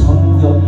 朋友。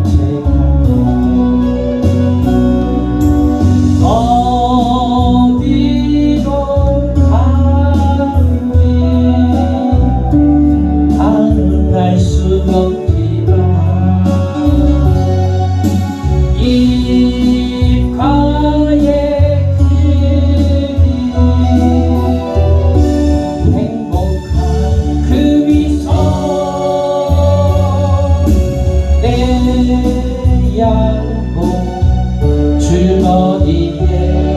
열고 줄머니에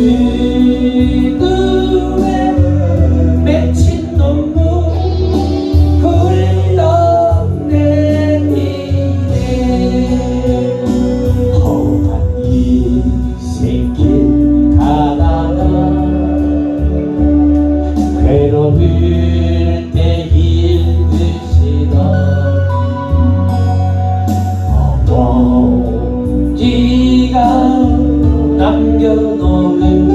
지구에 맺힌 눈물 흘러내리네. 허한 이새길 가다가 괴로울 때 일드시던 어머니 남겨놓은